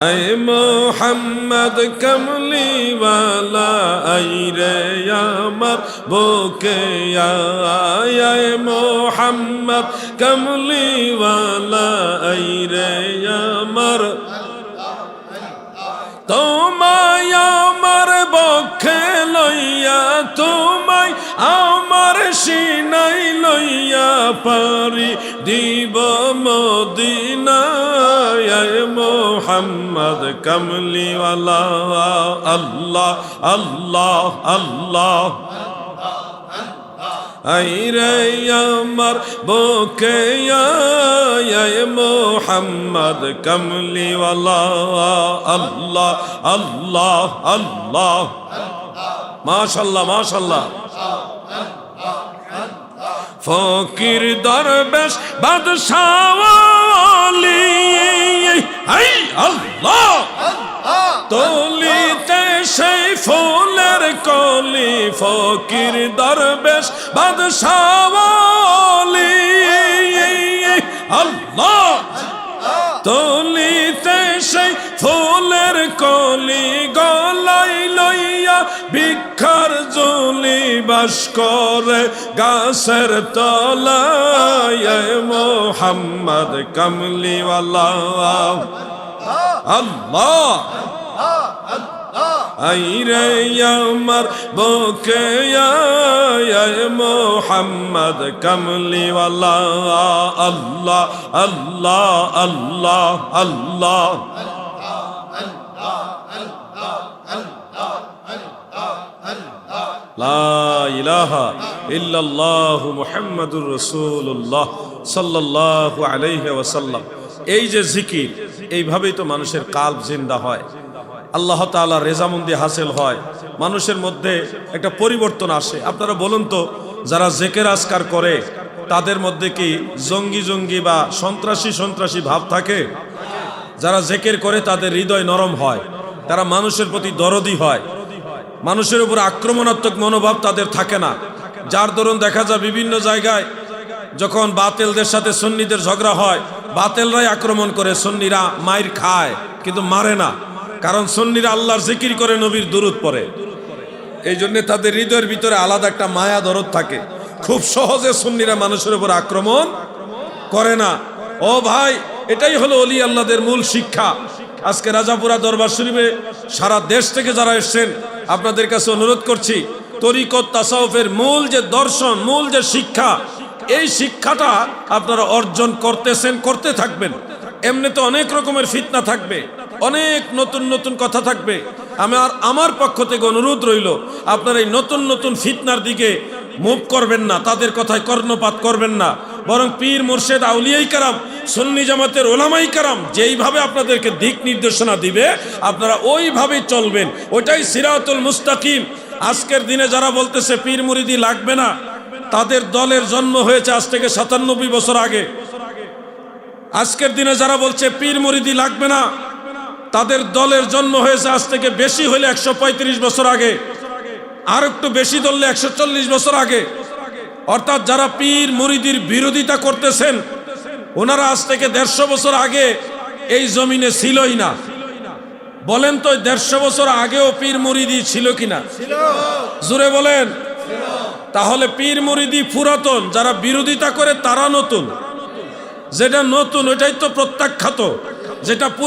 اے Mohammad I রে আমার বুকে আয় মোহাম্মদ আই রে আমার। আমার বক্ষে লইয়া, তোমায় আমার সিনাই লইয়া পারি দিব মদিনায় মোহাম্মদ কমলিওয়ালা আল্লাহ আল্লাহ আল্লাহ। আইরে আমার বুকে মোহাম্মদ কমলিওয়ালা আল্লাহ আল্লাহ আল্লাহ। মাশাল্লাহ মাশাল্লাহ। ফকির দরবেশ বাদশাওয়ালি আই আল্লাহ। তলিতে সেই ফুলের কলি, ফকির দরবেশ বাদশাওয়ালি আল্লাহ। তলিতে সেই ফুলের কলি গলাই লইয়া জলি বাস করে গাছের তলায় মোহাম্মদ কমলিওয়ালা। আল্লাহ! আইরে আমার বুকে মোহাম্মদ কমলিওয়ালা। আল্লাহ আল্লাহ আল্লাহ আল্লাহ। লা ইলাহা ইল্লাল্লাহু মুহাম্মাদুর রাসূলুল্লাহ সাল্লাল্লাহু আলাইহি ওয়াসাল্লাম। এই যে জিকির, এইভাবেই তো মানুষের কাল্ব জিন্দা হয়। আল্লাহ তাআলা রেজামন্দি হাসিল হয়। মানুষের মধ্যে একটা পরিবর্তন আসে। আপনারা বলুন তো, যারা জেকের আসকার করে, তাদের মধ্যে কি জঙ্গি জঙ্গি বা সন্ত্রাসী সন্ত্রাসী ভাব থাকে? যারা জেকের করে, তাদের হৃদয় নরম হয়। তারা মানুষের প্রতি দরদি হয়। মানুষের উপর আক্রমণাত্মক মনোভাব তাদের থাকে না। যার দরুন দেখা যায় বিভিন্ন জায়গায় যখন বাতেলদের সাথে সন্নিদের ঝগড়া হয়, বাতেলরাই আক্রমণ করে, সন্নিরা মায়ের খায়, কিন্তু মারে না। কারণ সন্নিরা আল্লাহর জিকির করে, নবীর দূরত পড়ে। এই জন্য তাদের হৃদয়ের ভিতরে আলাদা একটা মায়া দরদ থাকে। খুব সহজে সন্নিরা মানুষের উপর আক্রমণ করে না। ও ভাই, এটাই হলো অলি আল্লাহদের মূল শিক্ষা। আজকে রাজাপুরা দরবার শরীফে সারা দেশ থেকে যারা এসছেন আপনাদের কাছে অনুরোধ করছি, তরিকত তাসাউফের মূল যে দর্শন, মূল যে শিক্ষা, এই শিক্ষাটা আপনারা অর্জন করতেছেন, করতে থাকবেন। এমনিতে অনেক রকমের ফিতনা থাকবে, অনেক নতুন নতুন কথা থাকবে। আমার আমার পক্ষ থেকে অনুরোধ রইল, আপনারা এই নতুন নতুন ফিতনার দিকে মুভ করবেন না, তাদের কথায় কর্ণপাত করবেন না। বরং পীর, মুর্শেদ, আউলিয়াই কারাম, সুন্নি জামাতের ওলামাই কারাম যেইভাবে আপনাদেরকে দিক নির্দেশনা দিবে, আপনারা ওইভাবেই চলবেন। ওইটাই সিরাতুল মুস্তাকিম। আজকের দিনে যারা বলতেছে, পীর মুরিদি লাগবে না তাদের দলের জন্ম হয়েছে আজ থেকে সাতানব্বই বছর আগে। আজকের দিনে যারা বলছে, পীর মুরিদি লাগবে না তাদের দলের জন্ম হয়েছে আজ থেকে বেশি হলে একশো পঁয়ত্রিশ বছর আগে। আর একটু বেশি ধরলে একশো বছর আগে। অর্থাৎ যারা পীর মুরিদির বিরোধিতা করতেছেন ওনারা আজ থেকে দেড়শো বছর আগে এই জমিনে ছিলই না। বলেন তো দেড়শো বছর আগেও পীর মুরিদি ছিল কিনা? জুড়ে বলেন। তাহলে পীর মুরিদি পুরাতন যারা বিরোধিতা করে তারা নতুন। যেটা নতুন ওইটাই তো প্রত্যাখ্যাত। যেটা পুরা